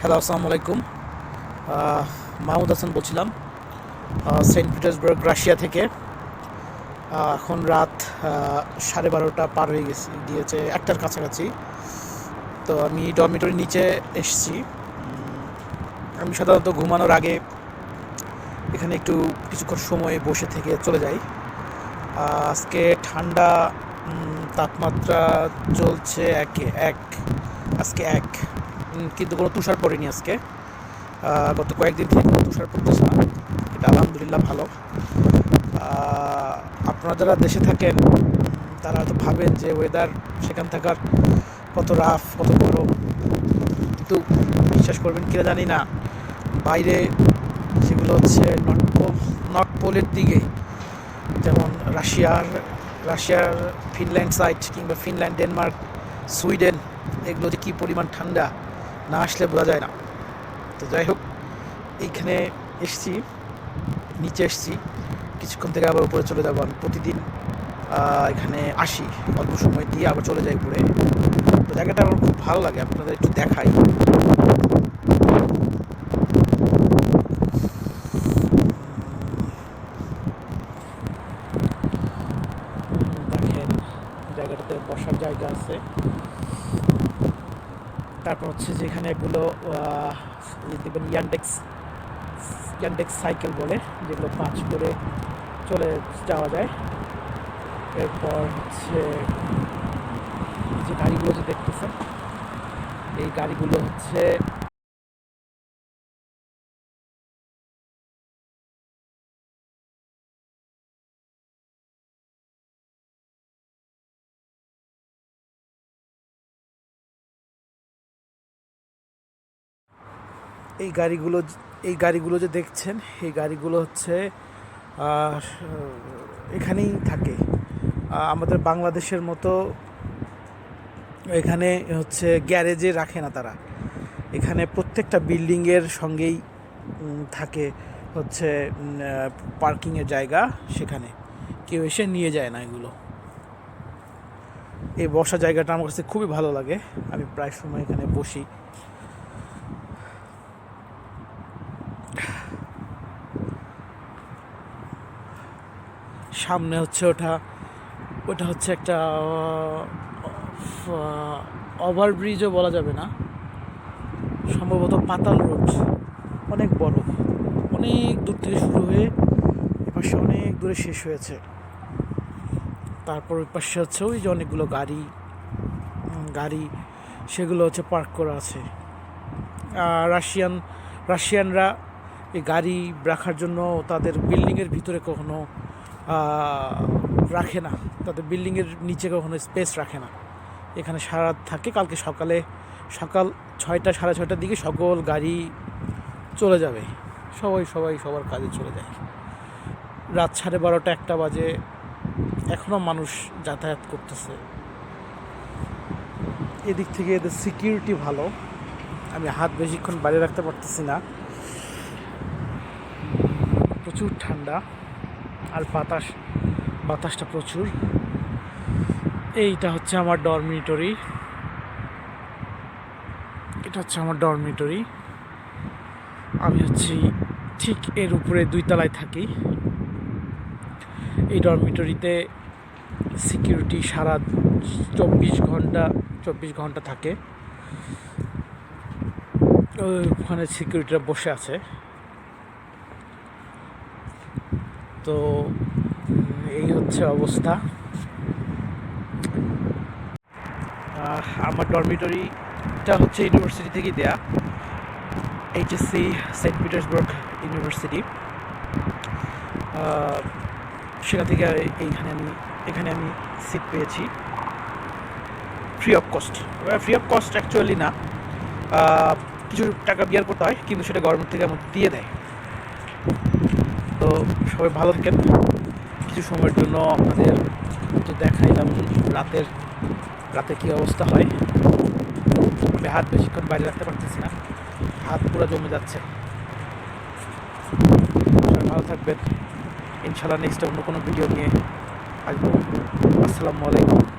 Hello আসসালামু আলাইকুম মাহমুদ হাসান বলছিলাম। সেন্ট পিটার্সবার্গ রাশিয়া থেকে। এখন রাত সাড়ে বারোটা পার হয়ে গেছে, গিয়েছে একটার কাছাকাছি। তো আমি ডরমিটরির নিচে এসেছি। আমি সাধারণত ঘুমানোর আগে এখানে একটু কিছুক্ষণ সময় বসে থেকে চলে যাই। আজকে ঠান্ডা তাপমাত্রা চলছে একে, এক, আজকে এক। কিন্তু কোনো তুষার পড়েনি আজকে। গত কয়েকদিন থেকে কোনো তুষার পড়তেছে না। এটা আলহামদুলিল্লাহ ভালো। আপনারা যারা দেশে থাকেন, তারা হয়তো ভাবেন যে ওয়েদার সেখান থাকার কত রাফ কত গরম কিন্তু বিশ্বাস করবেন কিনা জানি না। বাইরে যেগুলো হচ্ছে নর্থ নর্থ পোলের দিকে, যেমন রাশিয়ার রাশিয়ার ফিনল্যান্ড সাইড কিংবা ফিনল্যান্ড, ডেনমার্ক, সুইডেন এগুলো যে কী পরিমাণ ঠান্ডা? না আসলে বোঝা যায় না। তো যাই হোক, এইখানে এসছি, নিচে এসছি। কিছুক্ষণ থেকে আবার উপরে চলে যাব। আমি প্রতিদিন এখানে আসি। অল্প সময় দিয়ে আবার চলে যাই উপরে তো জায়গাটা আমার খুব ভালো লাগে। আপনাদের একটু দেখাই। জায়গাটাতে বসার জায়গা আছে। তারপর হচ্ছে যেখানে এগুলো দেখবেন ইয়ান্ডেক্স ইয়ান্ডেক্স সাইকেল বলে, যেগুলো পাঁচ করে চলে যাওয়া যায়। এরপর হচ্ছে যে গাড়িগুলো যে দেখতেছেন, এই গাড়িগুলো হচ্ছে এই গাড়িগুলো এই গাড়িগুলো যে দেখছেন, এই গাড়িগুলো হচ্ছে এখানেই থাকে। আমাদের বাংলাদেশের মতো এখানে হচ্ছে গ্যারেজে রাখে না তারা। এখানে প্রত্যেকটা বিল্ডিংয়ের সঙ্গেই থাকে হচ্ছে পার্কিংয়ের জায়গা সেখানে। কেউ এসে নিয়ে যায় না এগুলো। এই বসা জায়গাটা আমার কাছে খুবই ভালো লাগে। আমি প্রায় সময় এখানে বসি। সামনে হচ্ছে ওটা ওটা হচ্ছে একটা ওভারব্রিজও বলা যাবে না। সম্ভবত পাতাল রোড। অনেক বড়। অনেক দূর থেকে শুরু হয়ে এপাশে অনেক দূরে শেষ হয়েছে। তারপর ওই পাশে হচ্ছে ওই যে অনেকগুলো গাড়ি গাড়ি, সেগুলো হচ্ছে পার্ক করা আছে। রাশিয়ান, রাশিয়ানরা এই গাড়ি রাখার জন্য তাদের বিল্ডিংয়ের ভিতরে কখনো রাখে না। তাদের বিল্ডিংয়ের নিচে কখনো স্পেস রাখে না। এখানে সারা থাকে, কালকে সকালে সকাল ছয়টা, সাড়ে ছয়টার দিকে সকল গাড়ি চলে যাবে। সবাই সবাই সবার কাজে চলে যায়। রাত সাড়ে বারোটা একটা বাজে। এখনও মানুষ যাতায়াত করতেছে। এদিক থেকে এদের সিকিউরিটি ভালো। আমি হাত বেশিক্ষণ বাইরে রাখতে পারতেছি না। প্রচুর ঠান্ডা। আর বাতাস, বাতাসটা প্রচুর। এইটা হচ্ছে আমার ডরমিটরি এটা হচ্ছে আমার ডরমিটরি আমি হচ্ছি ঠিক এর উপরে দুই তলায় থাকি। এই ডরমিটরিতে সিকিউরিটি সারা চব্বিশ ঘণ্টা চব্বিশ ঘণ্টা থাকে। ওখানে সিকিউরিটিরা বসে আছে। তো এই হচ্ছে অবস্থা। আমার ডরমিটরিটা হচ্ছে ইউনিভার্সিটি থেকেই দেয়া। এইচএসসি সেন্ট পিটার্সবার্গ ইউনিভার্সিটি সেখান থেকে এইখানে আমি, এখানে আমি সিট পেয়েছি। Free of cost free of cost actually না। কিছু টাকা বিয়ার করতে হয়, কিন্তু সেটা গভর্নমেন্ট থেকে আমার দিয়ে দেয়। সবাই ভালো থাকেন। কিছু সময়ের জন্য আপনাদের তো দেখাইলাম রাতের রাতে কী অবস্থা হয়। আমি হাত বেশিক্ষণ বাইরে রাখতে পারতেছি না। হাত পুরো জমে যাচ্ছে। সবাই ভালো থাকবেন। ইনশাল্লাহ নেক্সট অন্য কোনো ভিডিও নিয়ে আসব। আসসালামু আলাইকুম।